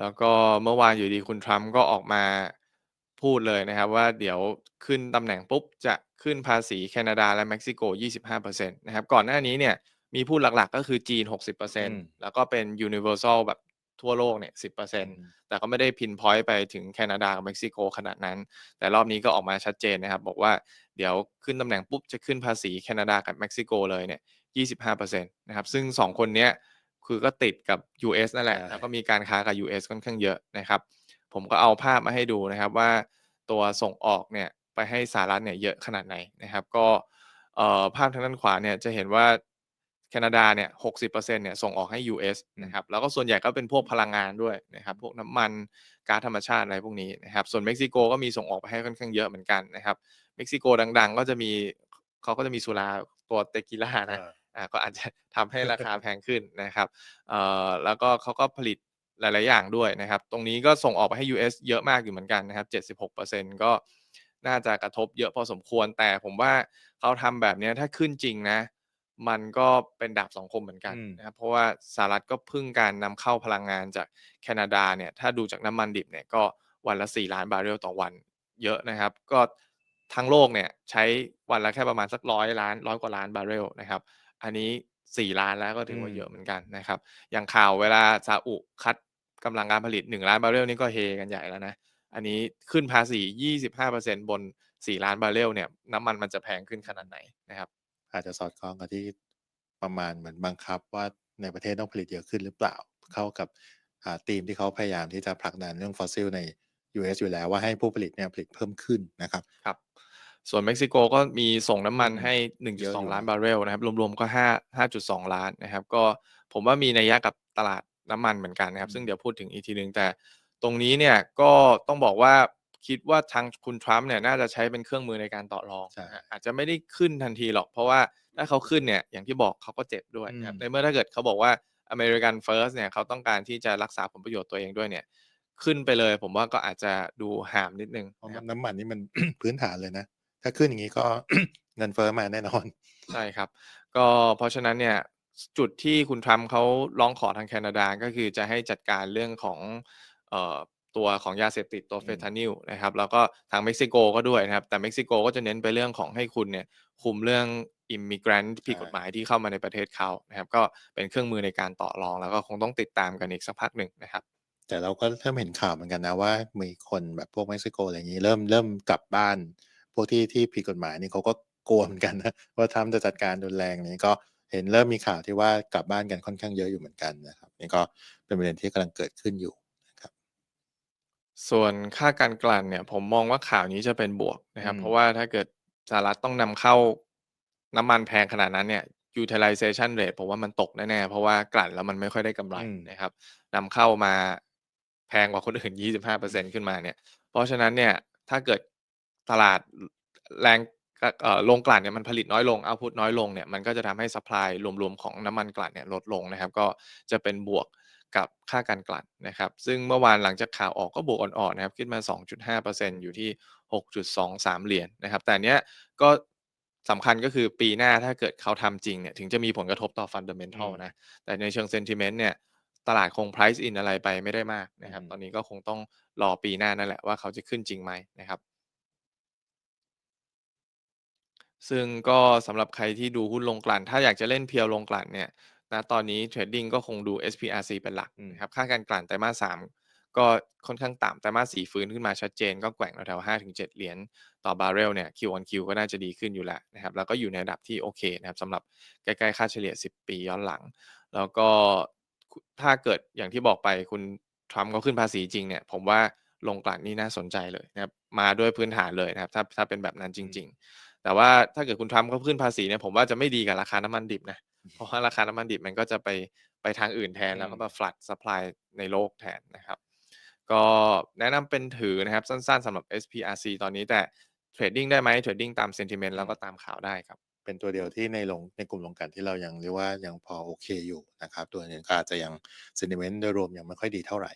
แล้วก็เมื่อวานอยู่ดีคุณทรัมป์ก็ออกมาพูดเลยนะครับ ว่าเดี๋ยวขึ้นตำแหน่งปุ๊บ จะขึ้นภาษีแคนาดาและเม็กซิโก 25%นะครับ ก่อนหน้านี้เนี่ยมีพูดหลักๆ ก็คือจีนอืม60%แล้วก็เป็น universal แบบทั่วโลกเนี่ย10%แต่ก็ไม่ได้พินพอยต์ไปถึงแคนาดากับเม็กซิโกขนาดนั้น แต่รอบนี้ก็ออกมาชัดเจนนะครับ บอกว่าเดี๋ยวขึ้นตำแหน่งปุ๊บจะขึ้นภาษีแคนาดากับเม็กซิโกเลยเนี่ย 25%นะครับ ซึ่ง 2 คนเนี้ย คือก็ติดกับ US นั่นแหละใช่แล้วก็มีการค้ากับ US ค่อนข้างเยอะนะครับ ผมก็เอาภาพมาให้ดูนะครับว่าตัวส่งออกเนี่ยไปให้สหรัฐเนี่ยเยอะขนาดไหนนะครับ ก็เอ่อภาพทางด้านขวาเนี่ยจะเห็นว่าแคนาดาเนี่ย60%เนี่ยส่งออกให้ US นะครับ แล้วก็ส่วนใหญ่ก็เป็นพวกพลังงานด้วยนะครับ พวกน้ำมันก๊าซธรรมชาติอะไรพวกนี้นะครับ ส่วนเม็กซิโกก็มีส่งออกไปให้ค่อนข้างเยอะเหมือนกันนะครับ เม็กซิโกดัง ๆ ก็จะมีเขาก็จะมีสุราตัวเตกิล่านะเอออ่า ก็อาจจะทำให้ราคาแพงขึ้นนะครับเอ่อแล้วก็เขาก็ผลิตหลาย ๆ อย่างด้วยนะครับ ตรงนี้ก็ส่งออกไปให้ US เยอะมากอยู่เหมือนกันนะครับ 76%ก็น่าจะกระทบเยอะพอสมควร แต่ผมว่าเขาทำแบบเนี้ยถ้าขึ้นจริงนะ มันก็เป็นดาบสองคมเหมือนกันอืมนะครับ เพราะว่าสหรัฐก็พึ่งการนำเข้าพลังงานจากแคนาดาเนี่ย ถ้าดูจากน้ำมันดิบเนี่ยก็วันละ 4 ล้านบาร์เรลต่อวันเยอะนะครับ ก็ทั้งโลกเนี่ยใช้วันละแค่ประมาณสักร้อยล้านร้อยกว่าล้านบาร์เรลนะครับ อันนี้ 4 ล้านแล้วก็ถือว่าอืมเยอะเหมือนกันนะครับ อย่างข่าวเวลาซาอุคัดกำลังการผลิต 1 ล้านบาร์เรลนี่ก็เฮกันใหญ่แล้วนะ อันนี้ขึ้นภาษี 25%บน 4 ล้านบาร์เรลเนี่ยน้ำมันมันจะแพงขึ้นขนาดไหนนะครับ อาจจะสอดคล้องกับที่ประมาณเหมือนบังคับว่าในประเทศต้องผลิตเยอะขึ้นหรือเปล่า เข้ากับอ่าธีมที่เขาพยายามที่จะผลักดันเรื่องฟอสซิลใน US อยู่แล้วว่าให้ผู้ผลิตเนี่ยผลิตเพิ่มขึ้นนะครับครับ ส่วนเม็กซิโกก็มีส่งน้ำมันอืมให้เยอะอยู่1.2 ล้านบาร์เรลนะครับ รวมๆก็ 5 5.2 ล้านนะครับ ก็ผมว่ามีนัยยะกับตลาดน้ำมันเหมือนกันนะครับ ซึ่งเดี๋ยวพูดถึงอีกทีหนึ่งแต่ตรงนี้เนี่ยก็ต้องบอกว่าคิดว่าทางคุณทรัมป์เนี่ยน่าจะใช้เป็นเครื่องมือในการต่อรองใช่นะฮะอาจจะไม่ได้ขึ้นทันทีหรอก เพราะว่าถ้าเขาขึ้นเนี่ยอย่างที่บอกเขาก็เจ็บด้วยนะครับอืมในเมื่อถ้าเกิดเขาบอกว่า American First เนี่ยเขาต้องการที่จะรักษาผลประโยชน์ตัวเองด้วยเนี่ยขึ้นไปเลย ผมว่าก็อาจจะดูห่ามนิดนึงเพราะนะครับน้ำมันนี่มันพื้นฐานเลยนะ ถ้าขึ้นอย่างนี้ก็เงินเฟ้อมาแน่นอน ใช่ครับ ก็เพราะฉะนั้นเนี่ยจุดที่คุณทรัมป์เขาร้องขอทางแคนาดาก็คือจะให้จัดการเรื่องของเอ่อตัวของยาเสพติดตัวอืมเฟนทานิลนะครับแล้วก็ทางเม็กซิโกก็ด้วยนะครับ แต่เม็กซิโกก็จะเน้นไปเรื่องของให้คุณเนี่ยคุมเรื่องอิมมิเกรนต์ผิดกฎหมายที่เข้ามาในประเทศเขานะครับ ก็เป็นเครื่องมือในการต่อรอง แล้วก็คงต้องติดตามกันอีกสักพักหนึ่งนะครับ แต่เราก็เริ่มเห็นข่าวเหมือนกันนะว่ามีคนแบบพวกเม็กซิโกอะไรอย่างนี้เริ่มเริ่มกลับบ้านพ วกที่ที่ผิดกฎหมายนี่เขาก็กลัวเหมือนกันนะว่าทรัมป์จะจัดการรุนแรงนี้ก็เห็นเริ่มมีข่าวที่ว่ากลับบ้านกันค่อนข้างเยอะอยู่เหมือนกันนะครับนี่ก็เป็นประเด็นที่กำลังเกิดขึ้นอยู่นะครับ ส่วนค่าการกลั่นเนี่ย ผมมองว่าข่าวนี้จะเป็นบวกนะครับอืมเพราะว่าถ้าเกิดสหรัฐต้องนำเข้าน้ำมันแพงขนาดนั้นเนี่ย utilization rate ผมว่ามันตกแน่ๆ เพราะว่ากลั่นแล้วมันไม่ค่อยได้กำไรอืมนะครับนำเข้ามาแพงกว่าคนอื่น 25%ขึ้นมาเนี่ย เพราะฉะนั้นเนี่ยถ้าเกิด ตลาดแรงเอ่อโรงกลั่นเนี่ยมันผลิตน้อยลงเอาพุตน้อยลงเนี่ยมันก็จะทำให้ซัพพลายรวมๆของน้ำมันกลั่นเนี่ยลดลงนะครับ ก็จะเป็นบวกกับค่าการกลั่นนะครับ ซึ่งเมื่อวานหลังจากข่าวออกก็บวกอ่อนๆนะครับ ขึ้นมา 2.5%อยู่ที่ 6.23 เหรียญนะครับ แต่อันเนี้ยก็สำคัญก็คือปีหน้าถ้าเกิดเขาทำจริงเนี่ยถึงจะมีผลกระทบต่อ fundamental อืมนะ แต่ในเชิง sentiment เนี่ยตลาดคง price in อะไรไปไม่ได้มากนะครับอืมตอนนี้ก็คงต้องรอปีหน้านั่นแหละว่าเขาจะขึ้นจริงไหมนะครับ ซึ่งก็สำหรับใครที่ดูหุ้นลงกลั่น ถ้าอยากจะเล่นเพียวลงกลั่นเนี่ยณตอนนี้เทรดดิ้งก็คงดู SPRC เป็นหลักนะครับค่าการกลั่นไตรมาส3ก็ค่อนข้างต่ำไตรมาส4ฟื้นขึ้นมาชัดเจน ก็แกว่งแถวๆ5-7เจ็ดเหรียญต่อบาร์เรลเนี่ย Q on Q ก็น่าจะดีขึ้นอยู่แล้วนะครับแล้วก็อยู่ในระดับที่โอเคนะครับสำหรับใกล้ๆค่าเฉลี่ย 10 ปีย้อนหลัง แล้วก็ถ้าเกิดอย่างที่บอกไปคุณทรัมป์เขาขึ้นภาษีจริงเนี่ยผมว่าลงกลั่นนี่น่าสนใจเลยนะครับมาด้วยพื้นฐานเลยนะครับถ้าถ้าเป็นแบบนั้นจริง ๆ แต่ว่าถ้าเกิดคุณทรัมป์เขาขึ้นภาษีเนี่ยผมว่าจะไม่ดีกับราคาน้ำมันดิบนะเพราะว่าราคาน้ำมันดิบมันก็จะไปไปทางอื่นแทนอืมแล้วก็มา flood supply ในโลกแทนนะครับก็แนะนำเป็นถือนะครับสั้นๆสำหรับ SPRC ตอนนี้แต่เทรดดิ้งได้ไหมเทรดดิ้งตาม sentiment แล้วก็ตามข่าวได้ครับเป็นตัวเดียวที่ในลงในกลุ่มลงกลันที่เรายังเรียกว่ายังพอโอเคอยู่นะครับตัวอื่นก็อาจจะยัง sentiment โดยรวมยังไม่ค่อยดีเท่าไหร่